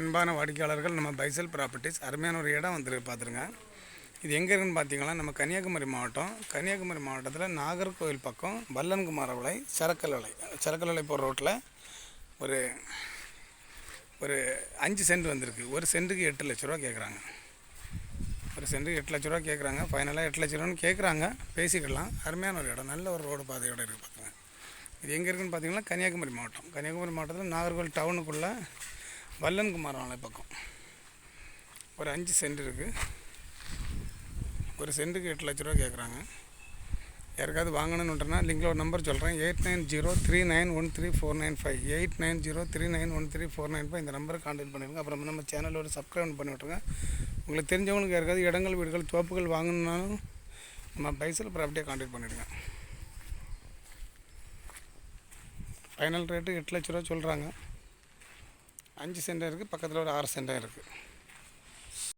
அன்பான வாடிக்கையாளர்கள் நம்ம பைசல் ப்ராப்பர்ட்டிஸ். அருமையான ஒரு இடம் வந்துருக்கு பார்த்துருங்க இது எங்கே இருக்குன்னு பார்த்தீங்கன்னா நம்ம கன்னியாகுமரி மாவட்டம். கன்னியாகுமரி மாவட்டத்தில் நாகர்கோவில் பக்கம் வல்லன்குமாரவளை சரக்கல்வலை சரக்கல்வலை போகிற ரோட்டில் ஒரு ஒரு அஞ்சு சென்ட் வந்திருக்கு. ஒரு சென்ட்டுக்கு எட்டு லட்ச ரூபா கேட்குறாங்க ஒரு சென்ட்டுக்கு எட்டு லட்ச ரூபா கேட்குறாங்க ஃபைனலாக எட்டு லட்ச ரூபான்னு கேட்குறாங்க பேசிக்கலாம் அருமையான ஒரு இடம். நல்ல ஒரு ரோடு பாதையோடு இருக்குது பார்த்துங்க இது எங்கே இருக்குன்னு பார்த்தீங்கன்னா கன்னியாகுமரி மாவட்டம். கன்னியாகுமரி மாவட்டத்தில் நாகர்கோவில் டவுனுக்குள்ளே வல்லன்குமார் மலை பக்கம். ஒரு அஞ்சு சென்ட் இருக்குது ஒரு சென்ட்டுக்கு எட்டு லட்ச ரூபா கேட்குறாங்க யாருக்காவது வாங்கணுன்னுட்டனா லிங்கில் ஒரு நம்பர் சொல்கிறேன் eight nine zero three nine one three four nine five. Eight nine zero three nine one three four nine five இந்த நம்பரை கான்டாக்ட் பண்ணிடுங்க. அப்புறம் நம்ம சேனலோட சப்ஸ்கிரைப் பண்ணி விட்ருங்க உங்களுக்கு தெரிஞ்சவங்களுக்கு யாருக்காவது இடங்கள் வீடுகள் தோப்புகள் வாங்கணுன்னாலும் நம்ம பைசல் ப்ராப்பர்ட்டியாக கான்டாக்ட் பண்ணிவிடுங்க ஃபைனல் ரேட்டு எட்டு லட்ச ரூபா சொல்கிறாங்க அஞ்சு சென்டர் இருக்குது பக்கத்தில் ஒரு ஆறு சென்டர் இருக்குது